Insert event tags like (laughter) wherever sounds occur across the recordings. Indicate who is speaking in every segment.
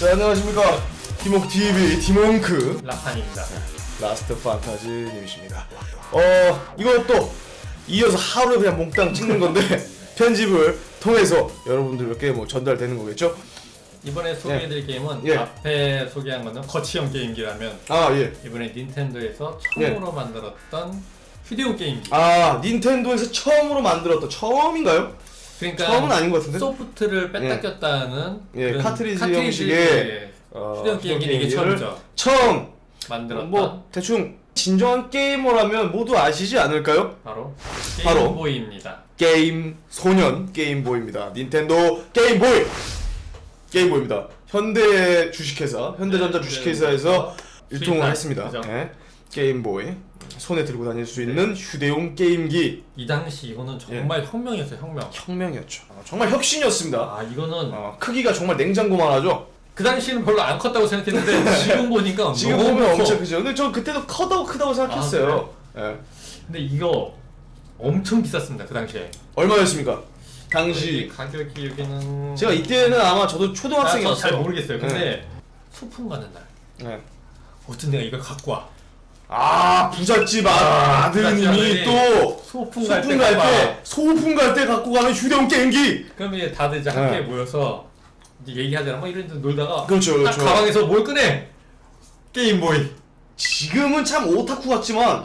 Speaker 1: 자 안녕하십니까 디몽크 TV 디몽크
Speaker 2: 라판입니다.
Speaker 1: 라스트 판타지 님이십니다. 어 이거 또 이어서 하루에 그냥 몽땅 찍는 건데 (laughs) 편집을 통해서 여러분들께 뭐 전달되는 거겠죠?
Speaker 2: 이번에 소개해드릴 게임은
Speaker 1: 예.
Speaker 2: 앞에 소개한 거는 거치형 게임기라면
Speaker 1: 아 예.
Speaker 2: 이번에 닌텐도에서 처음으로 만들었던 휴대용 게임기.
Speaker 1: 아 닌텐도에서 처음으로 만들었던 처음인가요?
Speaker 2: 그러니까
Speaker 1: 처음은 아닌 것 같은데.
Speaker 2: 소프트를 뺐다 꼈다는
Speaker 1: 예,
Speaker 2: 그런
Speaker 1: 카트리지 형식의, 어,
Speaker 2: 휴대용 게임기는 이게
Speaker 1: 게임기를
Speaker 2: 처음이죠.
Speaker 1: 처음
Speaker 2: 만들었던
Speaker 1: 뭐 대충 진정한 게이머라면 모두 아시지 않을까요?
Speaker 2: 바로
Speaker 1: 바로.
Speaker 2: 게임보이입니다.
Speaker 1: 게임 소년 게임보이입니다. 닌텐도 게임보이 게임보이입니다. 현대 주식회사 현대전자
Speaker 2: 네,
Speaker 1: 주식회사에서
Speaker 2: 네.
Speaker 1: 유통을
Speaker 2: 수입한,
Speaker 1: 했습니다.
Speaker 2: 그죠?
Speaker 1: 네. 게임보이 손에 들고 다닐 수 있는 휴대용 게임기
Speaker 2: 이 당시 이거는 정말
Speaker 1: 예.
Speaker 2: 혁명이었어요, 혁명.
Speaker 1: 혁명이었죠. 어, 정말 혁신이었습니다.
Speaker 2: 아 이거는
Speaker 1: 어, 크기가 정말 냉장고만 하죠.
Speaker 2: 그 당시는 별로 안 컸다고 생각했는데 (laughs) 지금 보니까
Speaker 1: 지금
Speaker 2: 너무
Speaker 1: 보면
Speaker 2: 커.
Speaker 1: 엄청 크죠. 근데 저 그때도 커다고 크다고 생각했어요. 예.
Speaker 2: 근데 이거 엄청 비쌌습니다 그 당시에.
Speaker 1: 얼마였습니까? 당시
Speaker 2: 가격이 여기는
Speaker 1: 제가 이때는 아마 저도 초등학생이었어요.
Speaker 2: 저잘 모르겠어요. 근데 소풍 가는 날
Speaker 1: 네.
Speaker 2: 어떤 내가 이걸 갖고 와.
Speaker 1: 아 부잣집 아,
Speaker 2: 아, 부잣집
Speaker 1: 또
Speaker 2: 소풍 갈때
Speaker 1: 소풍 갈
Speaker 2: 갖고 와.
Speaker 1: 때 소풍 갈 때 갖고 가는 휴대용 게임기.
Speaker 2: 그럼 이제 다들 이제 함께
Speaker 1: 네.
Speaker 2: 모여서 이제 얘기하잖아. 뭐 이런 데 놀다가
Speaker 1: 그렇죠,
Speaker 2: 딱
Speaker 1: 그렇죠.
Speaker 2: 가방에서 뭘 꺼내? 게임보이.
Speaker 1: 지금은 참 오타쿠 같지만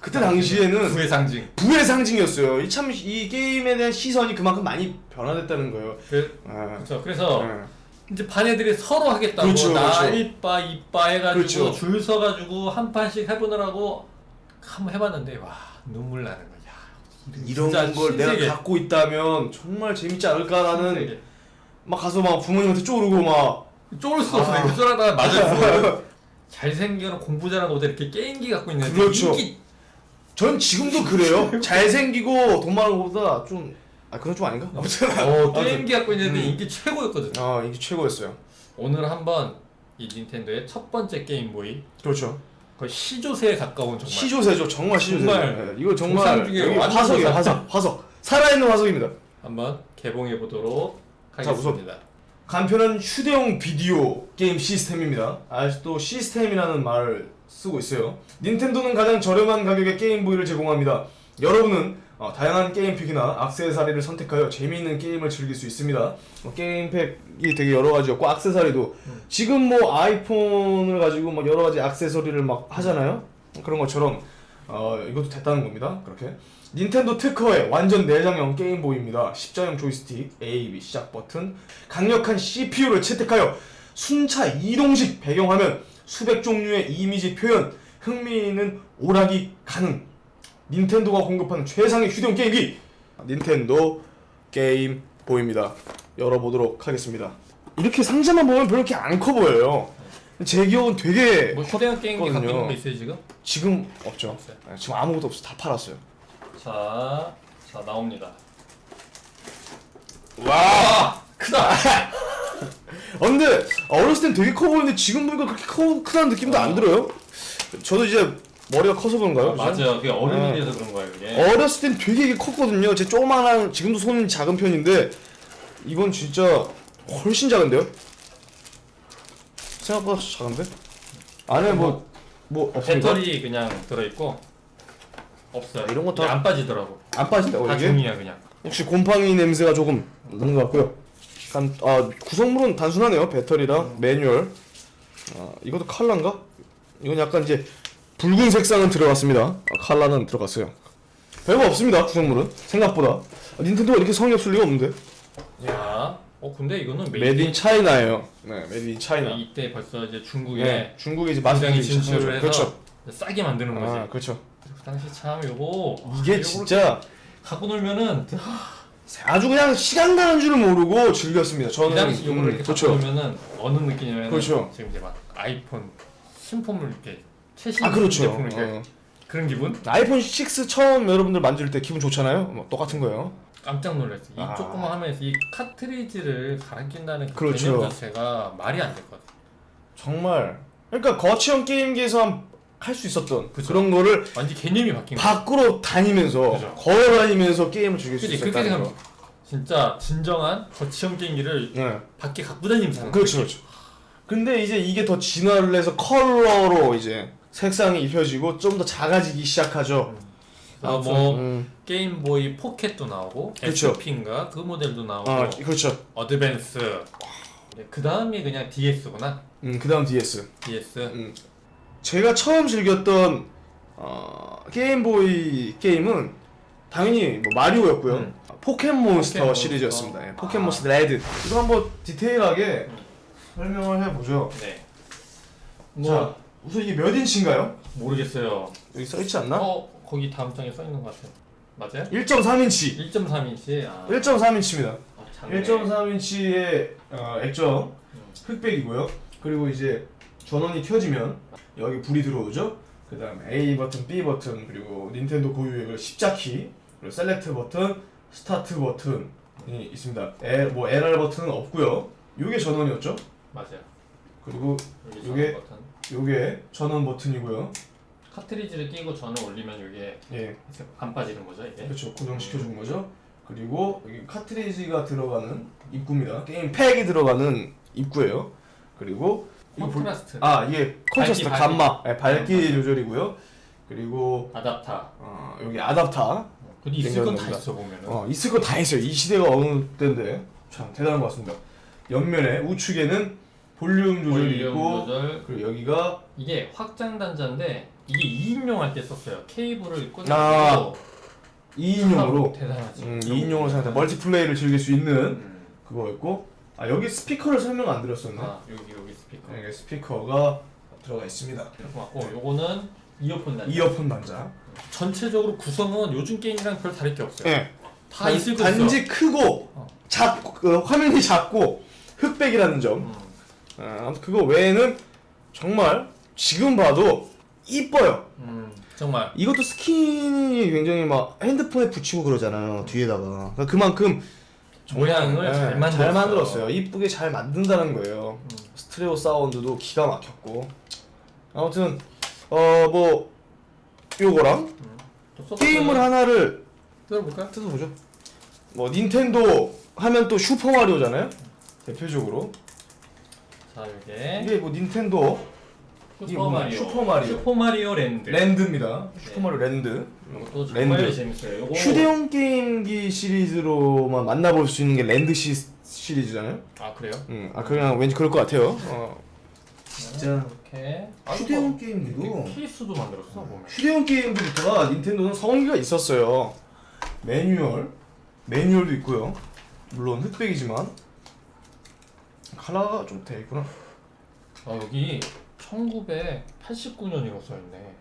Speaker 1: 그때 당시에는
Speaker 2: 부의 상징.
Speaker 1: 부의 상징이었어요. 이 참 이 게임에 대한 시선이 그만큼 많이 변화됐다는 거예요.
Speaker 2: 그,
Speaker 1: 예.
Speaker 2: 그렇죠. 그래서
Speaker 1: 예.
Speaker 2: 이제 반 애들이 서로 하겠다고
Speaker 1: 그렇죠,
Speaker 2: 나
Speaker 1: 그렇죠.
Speaker 2: 이빠 이빠 해가지고
Speaker 1: 그렇죠.
Speaker 2: 줄 서가지고 한 판씩 해보느라고 한번 해봤는데 와 눈물 나는 거야.
Speaker 1: 이런
Speaker 2: 진짜
Speaker 1: 걸 내가
Speaker 2: 신세계.
Speaker 1: 갖고 있다면 정말 재밌지 않을까라는
Speaker 2: 신세계.
Speaker 1: 막 가서 막 부모님한테 쪼르고 막
Speaker 2: 쫄을 수 없어.
Speaker 1: 아.
Speaker 2: 이렇게 쫄하다가 맞았어. 잘생긴 공부 잘하는 애들 이렇게 게임기 갖고 있는 애들
Speaker 1: 그렇죠.
Speaker 2: 인기
Speaker 1: 전 지금도 그래요. (laughs) 잘생기고 돈 많은 것보다 좀 아 그건 좀 아닌가? 아무튼
Speaker 2: 어. (laughs) 게임기 갖고 있는 애들
Speaker 1: 음.
Speaker 2: 인기 최고였거든.
Speaker 1: 아 이게 최고였어요.
Speaker 2: 오늘 한번 이 닌텐도의 첫 번째 게임보이
Speaker 1: 그렇죠.
Speaker 2: 거의 시조새에 가까운 정말
Speaker 1: 시조새죠. 정말 시조새.
Speaker 2: 정말
Speaker 1: 네, 이거 정말
Speaker 2: 조상 중에
Speaker 1: 여기
Speaker 2: 완전
Speaker 1: 화석이에요.
Speaker 2: 조상.
Speaker 1: 화석. 화석. 살아있는 화석입니다.
Speaker 2: 한번 개봉해 보도록
Speaker 1: 자, 우선
Speaker 2: 하겠습니다.
Speaker 1: 간편한 휴대용 비디오 게임 시스템입니다. 아직도 시스템이라는 말을 쓰고 있어요. 닌텐도는 가장 저렴한 가격의 게임보이를 제공합니다. 여러분은 어, 다양한 게임팩이나 액세서리를 선택하여 재미있는 게임을 즐길 수 있습니다. 어, 게임팩이 되게 여러 가지였고 액세서리도 지금 뭐 아이폰을 가지고 뭐 여러 가지 액세서리를 막 하잖아요. 그런 것처럼 어, 이것도 됐다는 겁니다. 그렇게 닌텐도 특허의 완전 내장형 게임보이입니다. 십자형 조이스틱, A, B 시작 버튼, 강력한 CPU를 채택하여 순차 이동식 배경화면, 수백 종류의 이미지 표현, 흥미있는 오락이 가능. 닌텐도가 공급하는 최상의 휴대용 게임기 닌텐도 게임 보입니다. 열어보도록 하겠습니다. 이렇게 상자만 보면 별로 이렇게 안 커 보여요. 제 기억은 되게
Speaker 2: 뭐 휴대용 게임기 갖고. 있는 거 있어요 지금?
Speaker 1: 지금 없죠.
Speaker 2: 없어요.
Speaker 1: 네, 지금 아무것도 없어. 다 팔았어요.
Speaker 2: 자, 자 나옵니다.
Speaker 1: 와!
Speaker 2: 크다.
Speaker 1: 어, (laughs) 근데 어렸을 땐 되게 커 보이는데 지금 보니까 그렇게 커, 크다는 느낌도 안 들어요. 저도 이제 머리가 커서 그런가요?
Speaker 2: 맞아요. 그게
Speaker 1: 네.
Speaker 2: 어른이 돼서 그런 거예요. 그게.
Speaker 1: 어렸을 땐 되게 이게 컸거든요. 제 조그만한 지금도 손이 작은 편인데 이건 진짜 훨씬 작은데요? 생각보다 작은데? 안에 뭐 뭐 없습니까?
Speaker 2: 배터리 그냥 들어있고 없어요.
Speaker 1: 이런 거 다-
Speaker 2: 이게 안 빠지더라고.
Speaker 1: 안 빠진다고
Speaker 2: 다
Speaker 1: 이게?
Speaker 2: 종이야 그냥.
Speaker 1: 혹시 곰팡이 냄새가 조금 나는 것 같고요. 간, 아 구성물은 단순하네요. 배터리랑 매뉴얼. 아 이것도 칼라인가? 이건 약간 이제 붉은 색상은 들어갔습니다. 아, 칼라는 들어갔어요. 별거 없습니다. 구성물은 생각보다 아, 닌텐도가 이렇게 성의 없을 리가 없는데.
Speaker 2: 야, 어 근데 이거는
Speaker 1: 메이드 인 차이나예요. 네, 메이드 인 차이나.
Speaker 2: 이때 벌써 이제 중국에
Speaker 1: 네, 중국에 이제 마스터들이
Speaker 2: 진출을 해서
Speaker 1: 그렇죠.
Speaker 2: 싸게 만드는 거지.
Speaker 1: 아 그렇죠.
Speaker 2: 그 당시 참 요거
Speaker 1: 이게
Speaker 2: 요거
Speaker 1: 진짜
Speaker 2: 갖고 놀면은
Speaker 1: 아주 그냥 시간 가는 줄을 모르고 즐겼습니다. 저는
Speaker 2: 이 당시 요거를
Speaker 1: 음,
Speaker 2: 이렇게
Speaker 1: 그렇죠.
Speaker 2: 갖고 놀면은 어느 느낌이냐면
Speaker 1: 그렇죠.
Speaker 2: 지금 이제 막 아이폰 신품을 이렇게 최신
Speaker 1: 아 그렇죠.
Speaker 2: 이렇게
Speaker 1: 어.
Speaker 2: 그런 기분?
Speaker 1: 아이폰 6 처음 여러분들 만질 때 기분 좋잖아요. 뭐 똑같은 거예요.
Speaker 2: 깜짝 놀랐어. 이
Speaker 1: 아.
Speaker 2: 조그만 화면에서 이 카트리지를 갈아 낀다는 그
Speaker 1: 그렇죠.
Speaker 2: 개념 자체가 말이 안 됐거든.
Speaker 1: 정말 그러니까 거치형 게임기에서 할 수 있었던
Speaker 2: 그쵸.
Speaker 1: 그런 거를
Speaker 2: 완전 개념이 바뀐 거야.
Speaker 1: 밖으로 다니면서
Speaker 2: 그죠.
Speaker 1: 걸어 다니면서 게임을 즐길 수
Speaker 2: 그치 그렇게
Speaker 1: 있었다는 거.
Speaker 2: 진짜 진정한 거치형 게임기를
Speaker 1: 네.
Speaker 2: 밖에 갖고 다니면서 하는
Speaker 1: 그렇죠, 그렇죠. 근데 이제 이게 더 진화를 해서 컬러로 이제 색상이 입혀지고 좀 더 작아지기 시작하죠.
Speaker 2: 아, 뭐
Speaker 1: 음.
Speaker 2: 게임보이 포켓도 나오고
Speaker 1: 그쵸.
Speaker 2: SP인가 그 모델도 나오고
Speaker 1: 아 그렇죠.
Speaker 2: 어드밴스 그 다음이 그냥 DS구나
Speaker 1: 음 그 다음 DS.
Speaker 2: DS
Speaker 1: 음. 제가 처음 즐겼던 어, 게임보이 게임은 당연히 뭐 마리오였고요.
Speaker 2: 음.
Speaker 1: 포켓몬스터
Speaker 2: 포켓몬스터.
Speaker 1: 시리즈였습니다. 예,
Speaker 2: 아.
Speaker 1: 포켓몬스터 레드. 이거 한번 디테일하게
Speaker 2: 음.
Speaker 1: 설명을 해보죠.
Speaker 2: 네.
Speaker 1: 자,
Speaker 2: 뭐
Speaker 1: 우선 이게 몇 인치인가요?
Speaker 2: 모르겠어요.
Speaker 1: 여기 써있지 않나?
Speaker 2: 어 거기 다음 장에 써 있는 것 같아요. 맞아요?
Speaker 1: 1.3인치.
Speaker 2: 1.3인치. 아,
Speaker 1: 1.3인치입니다.
Speaker 2: 아, 작네.
Speaker 1: 1.3인치의 어, 액정
Speaker 2: 음.
Speaker 1: 흑백이고요. 그리고 이제 전원이 켜지면 여기 불이 들어오죠. 그 다음에 A 버튼, B 버튼, 그리고 닌텐도 고유의 그 십자키, 그리고 셀렉트 버튼, 스타트 버튼이 있습니다. L, 뭐 LR 버튼은 없고요. 요게 전원이었죠.
Speaker 2: 맞아요.
Speaker 1: 그리고
Speaker 2: 여기 전원 버튼.
Speaker 1: 요게 전원 버튼이고요.
Speaker 2: 카트리지를 끼고 전을 올리면 이게
Speaker 1: 예,
Speaker 2: 안 빠지는 거죠 이게?
Speaker 1: 그렇죠. 고정시켜 준 거죠. 그리고 여기 카트리지가 들어가는 입구입니다. 게임 팩이 들어가는 입구예요. 그리고 이거 볼-
Speaker 2: 컨트라스트.
Speaker 1: 아 이게 콘트라스트
Speaker 2: 밝기,
Speaker 1: 감마 네, 밝기 조절이고요. 그리고
Speaker 2: 아답터.
Speaker 1: 어, 여기 아답터
Speaker 2: 근데 있을 건다
Speaker 1: 냉장고입니다.
Speaker 2: 있어 보면은.
Speaker 1: 어, 있을 거 다 있어요. 이 시대가 어느 때인데 참 대단한 것 같습니다. 옆면에 우측에는 볼륨 조절이
Speaker 2: 볼륨
Speaker 1: 있고
Speaker 2: 조절.
Speaker 1: 그리고 여기가
Speaker 2: 이게 확장 단자인데 이게 2인용 할 때 썼어요. 케이블을 꽂고
Speaker 1: 아, 2인용으로
Speaker 2: 대단하지.
Speaker 1: 음, 2인용으로 생각해 멀티플레이를 즐길 수 있는
Speaker 2: 음.
Speaker 1: 그거였고 아 여기 스피커를 설명 안 드렸었나?
Speaker 2: 아 여기 여기 스피커.
Speaker 1: 여기 스피커가 들어가 있습니다.
Speaker 2: 맞고 요거는 이어폰 단자.
Speaker 1: 이어폰 단자.
Speaker 2: 전체적으로 구성은 요즘 게임이랑 별 다를 게 없어요.
Speaker 1: 예.
Speaker 2: 다
Speaker 1: 단-
Speaker 2: 있을 거
Speaker 1: 단지 크고
Speaker 2: 어.
Speaker 1: 작고 그 화면이 작고 흑백이라는 점.
Speaker 2: 음.
Speaker 1: 아, 아무튼 그거 외에는 정말 지금 봐도 이뻐요.
Speaker 2: 음, 정말
Speaker 1: 이것도 스킨이 굉장히 막 핸드폰에 붙이고 그러잖아요. 뒤에다가 그러니까 그만큼
Speaker 2: 모양을
Speaker 1: 예,
Speaker 2: 잘 만들었어요.
Speaker 1: 잘 만들었어요. 이쁘게 잘 만든다는 거예요.
Speaker 2: 음.
Speaker 1: 스트레오 사운드도 기가 막혔고 아무튼 어 뭐 요거랑
Speaker 2: 또 소프트웨어
Speaker 1: 게임을 하나를
Speaker 2: 뜯어볼까요?
Speaker 1: 뜯어보죠. 뭐 닌텐도 하면 또 슈퍼 마리오잖아요. 대표적으로
Speaker 2: 자 이게
Speaker 1: 이게 뭐 닌텐도 이게
Speaker 2: 슈퍼
Speaker 1: 뭐냐,
Speaker 2: 마리오
Speaker 1: 슈퍼 마리오.
Speaker 2: 슈퍼 마리오 랜드
Speaker 1: 랜드입니다. 슈퍼 마리오 랜드.
Speaker 2: 이것도 정말
Speaker 1: 랜드.
Speaker 2: 재밌어요. 요거
Speaker 1: 휴대용 게임기 시리즈로만 만나볼 수 있는 게 랜드 시, 시리즈잖아요.
Speaker 2: 아 그래요?
Speaker 1: 음, 아 그냥 왠지 그럴 것 같아요. 어. 진짜
Speaker 2: 이렇게 아,
Speaker 1: 휴대용
Speaker 2: 이거
Speaker 1: 게임기도
Speaker 2: 케이스도 만들었어 보면.
Speaker 1: 휴대용 게임부터가 닌텐도는 성의가 있었어요. 매뉴얼, 매뉴얼도 있고요. 물론 흑백이지만 컬러가 좀 돼 있구나.
Speaker 2: 아 여기 1989년이라고 써있네.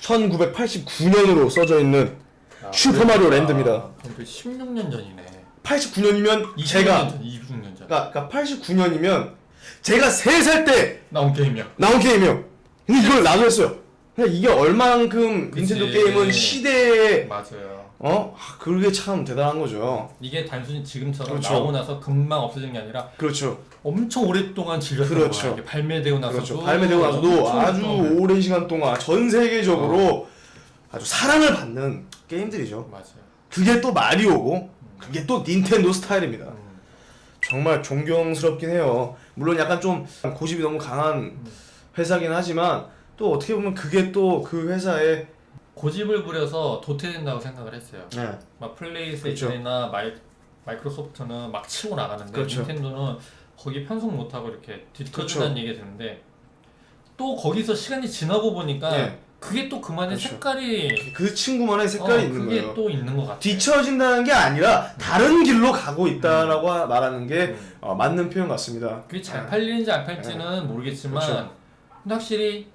Speaker 1: 1989년으로 써져 있는
Speaker 2: 아,
Speaker 1: 슈퍼 마리오 랜드입니다.
Speaker 2: 그럼 그 16년 전이네.
Speaker 1: 89년이면
Speaker 2: 26년
Speaker 1: 제가
Speaker 2: 전, 26년 전
Speaker 1: 그러니까, 그러니까 89년이면 제가 3살 때
Speaker 2: 나온 게임이야.
Speaker 1: 나온 게임이요. 근데 이걸 나도 했어요. 그러니까 이게 얼만큼
Speaker 2: 그치.
Speaker 1: 닌텐도 게임은 시대에
Speaker 2: 맞아요.
Speaker 1: 어 아, 그게 참 대단한 거죠.
Speaker 2: 이게 단순히 지금처럼
Speaker 1: 그렇죠.
Speaker 2: 나오고 나서 금방 없어진 게 아니라
Speaker 1: 그렇죠.
Speaker 2: 엄청 오랫동안 즐겼던
Speaker 1: 그렇죠.
Speaker 2: 거야. 이게 발매되고 나서도
Speaker 1: 그렇죠. 발매되고 나서도
Speaker 2: 엄청
Speaker 1: 아주
Speaker 2: 오랫동안.
Speaker 1: 오랜 시간 동안 전 세계적으로 아주 사랑을 받는 게임들이죠.
Speaker 2: 맞아요.
Speaker 1: 그게 또 마리오고 그게 또 닌텐도 스타일입니다.
Speaker 2: 음.
Speaker 1: 정말 존경스럽긴 해요. 물론 약간 좀 고집이 너무 강한 회사긴 하지만 또 어떻게 보면 그게 또 그 회사의
Speaker 2: 고집을 부려서 도태된다고 생각을 했어요.
Speaker 1: 네.
Speaker 2: 막 플레이스테이션이나 마이, 마이크로소프트는 막 치고 나가는데
Speaker 1: 그렇죠.
Speaker 2: 닌텐도는 거기 편성 못하고 이렇게
Speaker 1: 그렇죠.
Speaker 2: 뒤처진다는 얘기가 드는데 또 거기서 시간이 지나고 보니까
Speaker 1: 네.
Speaker 2: 그게 또 그만의
Speaker 1: 그렇죠.
Speaker 2: 색깔이
Speaker 1: 그 친구만의 색깔이
Speaker 2: 어,
Speaker 1: 있는
Speaker 2: 그게
Speaker 1: 거예요.
Speaker 2: 또 있는 것 같아요.
Speaker 1: 뒤처진다는 게 아니라 다른 길로 가고 있다라고 하- 말하는 게
Speaker 2: 음.
Speaker 1: 어, 맞는 표현 같습니다.
Speaker 2: 그게 잘
Speaker 1: 네.
Speaker 2: 팔리는지 안 팔지는 모르겠지만
Speaker 1: 그렇죠.
Speaker 2: 근데 확실히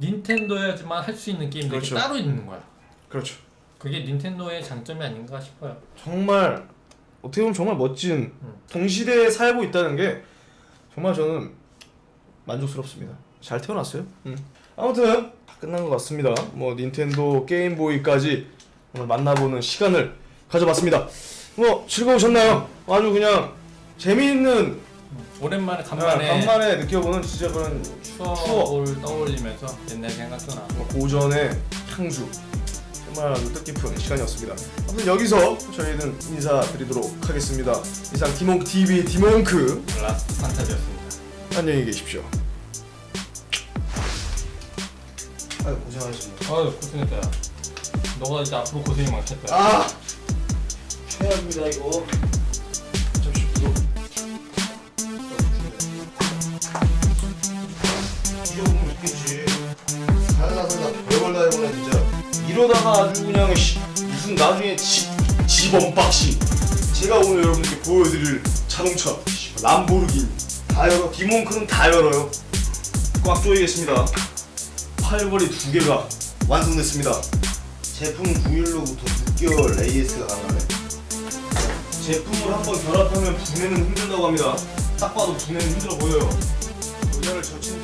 Speaker 2: 닌텐도여야지만 할 수 있는 게임들이
Speaker 1: 그렇죠.
Speaker 2: 따로 있는 거야.
Speaker 1: 그렇죠.
Speaker 2: 그게 닌텐도의 장점이 아닌가 싶어요.
Speaker 1: 정말 어떻게 보면 정말 멋진
Speaker 2: 음.
Speaker 1: 동시대에 살고 있다는 게 정말 저는 만족스럽습니다. 잘 태어났어요. 음. 아무튼 다 끝난 것 같습니다. 뭐 닌텐도 게임보이까지 오늘 만나보는 시간을 가져봤습니다. 뭐 즐거우셨나요? 아주 그냥 재미있는
Speaker 2: 오랜만에
Speaker 1: 아,
Speaker 2: 간만에
Speaker 1: 간만에 느껴보는 진짜 그런
Speaker 2: 추억을 떠올리면서 옛날 생각도 나고
Speaker 1: 뭐 고전의 향수 정말 아주 뜻깊은 시간이었습니다. 아무튼 여기서 저희는 인사드리도록 하겠습니다. 이상 디몽크 TV의 디몽크
Speaker 2: 라스트 판타지였습니다.
Speaker 1: 안녕히 계십시오. 아유 고생하셨습니다.
Speaker 2: 아유 고생했다. 야. 너가 이제 앞으로 고생이 많겠다.
Speaker 1: 아 최악입니다 이거. 이러다가 아주 그냥 씨, 무슨 나중에 지, 지범박씨. 제가 오늘 여러분께 보여드릴 자동차 씨, 람보르기니 다 열어. 디몬크는 다 열어요. 꽉 조이겠습니다. 팔걸이 두 개가 완성됐습니다. 제품 구일로부터 6개월 AS가 가능하네. 제품을 한번 결합하면 분해는 힘들다고 합니다. 딱 봐도 분해는 힘들어 보여요. 의자를 젖히는